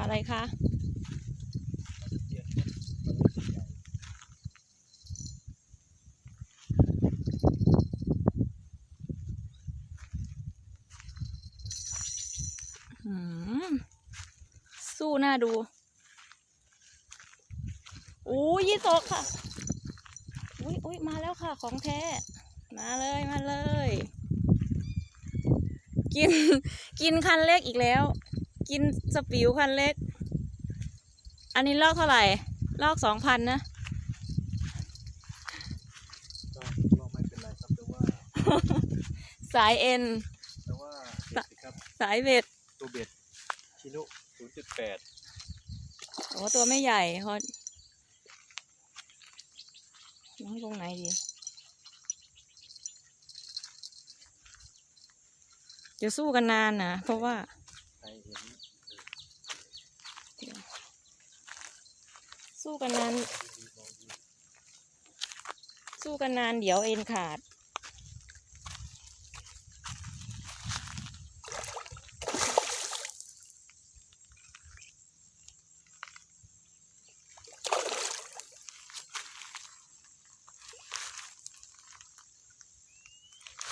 าอะไรคะอืมสู้หน้าดูอู้ยี่สกค่ะอุ้ยอุ้ยมาแล้วค่ะ ของแท้ มาเลยมาเลย กิน กินคันเล็กอีกแล้ว กินสปิวคันเล็ก อันนี้ลอกเท่าไหร่ ลอกสองพันนะก็ก็ไม่เป็นไรครับแต่ว่า สายเอ็น แต่ว่าเห็นสิครับ สายเบ็ด ตัวเบ็ด ชินุ0.8โอ้ตัวไม่ใหญ่ฮอตน้องตรงไหนดี เดี๋ยวสู้กันนานนะ เพราะว่า ใครเห็น สู้กันนาน สู้กันนานเดี๋ยวเอ็นขาด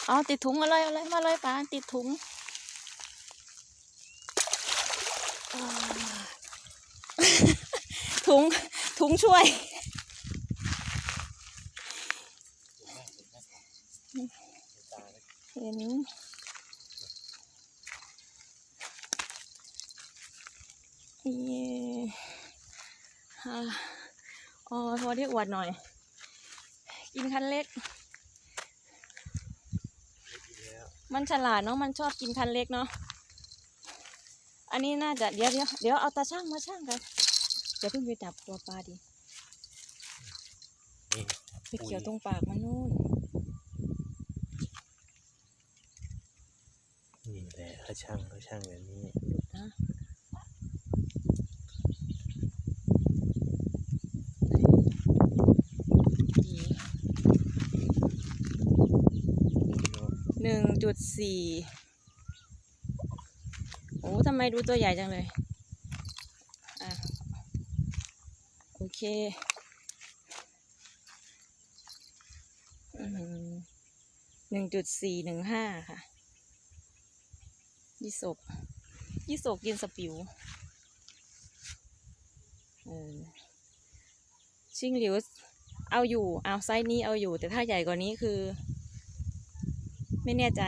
เอาติดถุงมาเลยเอาเลยมาเลยปาติดถุงถุง ถุงช่วย เห็นเย่อ่าอ๋อพอที่อวดหน่อย กินคันเล็ก มันฉลาดเนาะ มันชอบกินคันเล็กเนาะ อันนี้น่าจะเดี๋ยวเดี๋ยวเดี๋ยวเอาตาช่างมาช่างกัน เดี๋ยวเพิ่งไปจับตัวปลาดีนี่ไปเกี่ยวตรงปากมันนู่นนี่แหละเขาช่างเขาช่างแบบนี้นะหนึ่งจุดสี่โอ้ทำไมดูตัวใหญ่จังเลย อะ โอ เคหนึ่งจุดสี่หนึ่งห้าค่ะยี่สกยี่สกกินสปิวชิงหลิวเอาอยู่ เอาไซส์นี้เอาอยู่ แต่ถ้าใหญ่กว่านี้คือ ไม่แน่ใจ